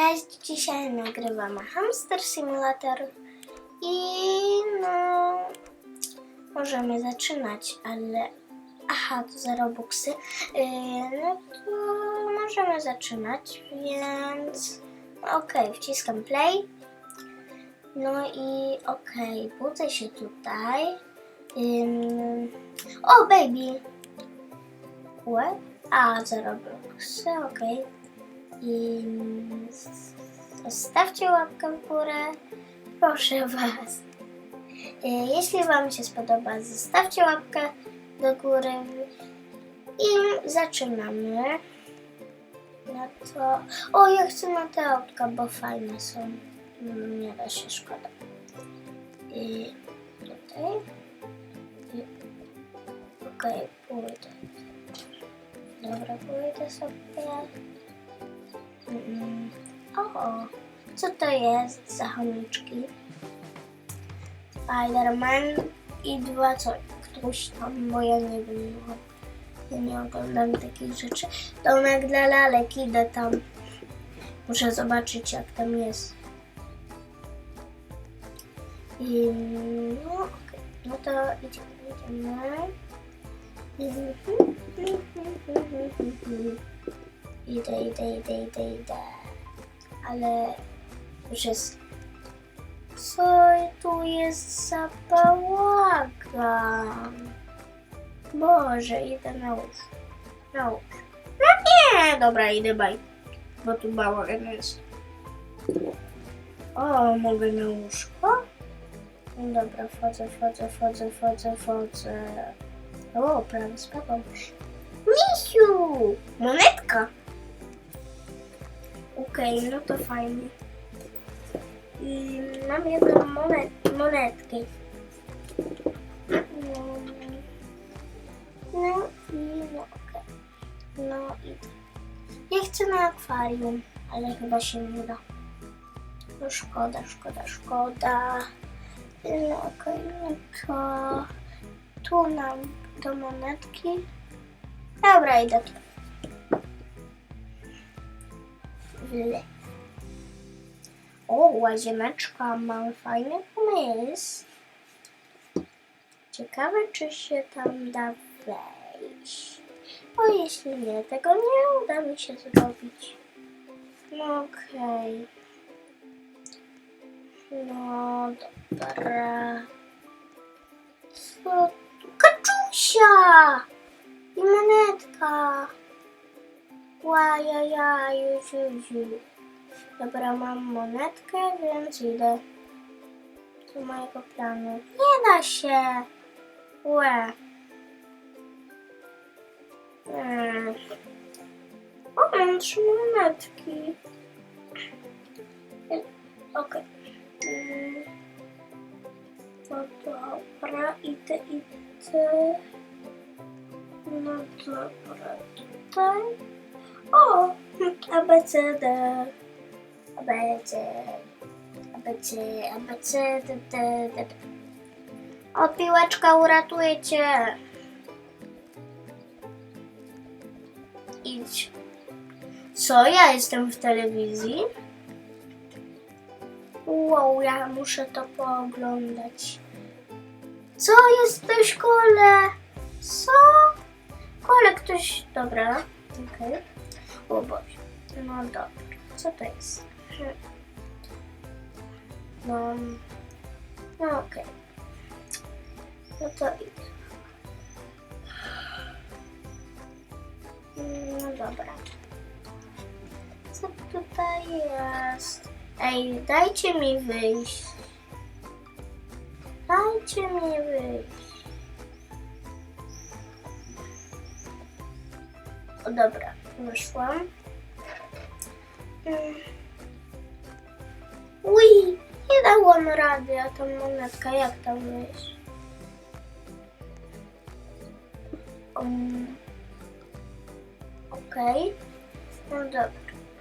Cześć, dzisiaj nagrywamy Hamster Simulator i no możemy zaczynać, ale aha, to za Robuxy. Yy, no to możemy zaczynać, więc okej, wciskam play. No i okej, budzę się tutaj. Ym, o, baby! What? A, za Robuxy, okej. I zostawcie łapkę w górę, proszę Was. E, Jeśli Wam się spodoba, zostawcie łapkę do góry i zaczynamy. No to. O, ja chcę na te autka, bo fajne są. Nie da się, szkoda. I tutaj. I... Okej, pójdę. Dobra, pójdę sobie. Mm, O, co to jest za chomiczki? Spiderman i dwa co? Któryś tam, bo ja nie wiem. Ja nie oglądam takich rzeczy. Domek dla lalek, idę tam. Muszę zobaczyć jak tam jest. I no, okej. no to idziemy, idziemy. Idę, idę, idę, idę, idę. Ale już jest. Co tu jest za bałagan? Boże, idę na łóż. Na łóż. No nie, dobra, idę baj. Bo tu bałagan jest. O, mogę na łóżko? No dobra, wchodzę, wchodzę, wchodzę, wchodzę, wchodzę. O, prawie spadł. Misiu! Monetka! Okej, no to fajnie. I mam jedną monet, monetkę. No, no i no okej. No i ja chcę na akwarium, ale chyba się nie da. No szkoda, szkoda, szkoda. No okej, no to tu nam do monetki. Dobra, idę tu. W lewo. O, łazieneczka, mam fajny pomysł. Ciekawe, czy się tam da wejść. O, jeśli nie, tego nie uda mi się zrobić. No okej. No dobra. Co tu? Kaczusia! I monetka. Łajaja, już, już, już. Dobra, mam monetkę, więc idę do mojego planu. Nie da się. Łe. Mm. O, mam trzy monetki. Okej. Mm. No dobra, idę, idę. No dobra, tutaj. O, ABCD. ABC. ABC, ABC, D, D, D. O, piłeczka, uratuje cię. Idź. Co? Ja jestem w telewizji? Wow, ja muszę to pooglądać. Co jest w szkole? Co? Kole ktoś... Dobra, okej. O Boże. No dobra. Co to jest? No... No okej. No to idę. No dobra. Co tutaj jest? Ej, dajcie mi wyjść. Dajcie mi wyjść. O dobra, wyszłam. Mm. Ui, nie dałam rady, a ta monetka, jak tam wyjść? Um, Okej. No dobra,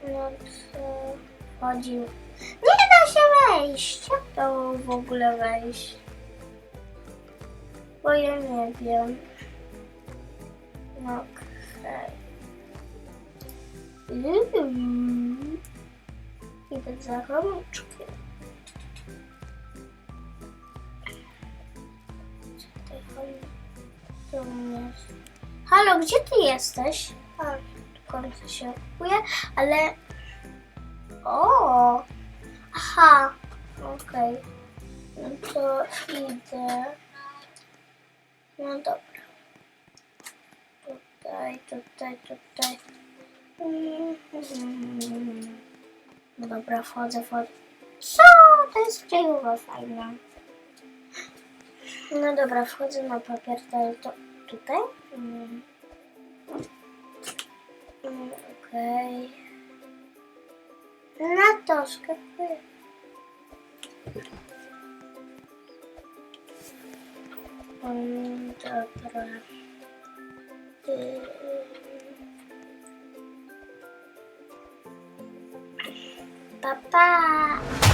no to chodzi. Nie da się wejść. Jak to w ogóle wejść? Bo ja nie wiem. No. Mm. Idę za rączkę. Halo, gdzie ty jesteś? A, do końca się okuje, ale... O! Aha, okej. No to idę. No dobra. Tutaj, tutaj, tutaj. No dobra, wchodzę, wchodzę. Co? To jest kryjowa fajna. No dobra, wchodzę na papier, to, tutaj. Mm. Mm, Okej. Na to skakuję. Mm, Dobra. Y, 爸爸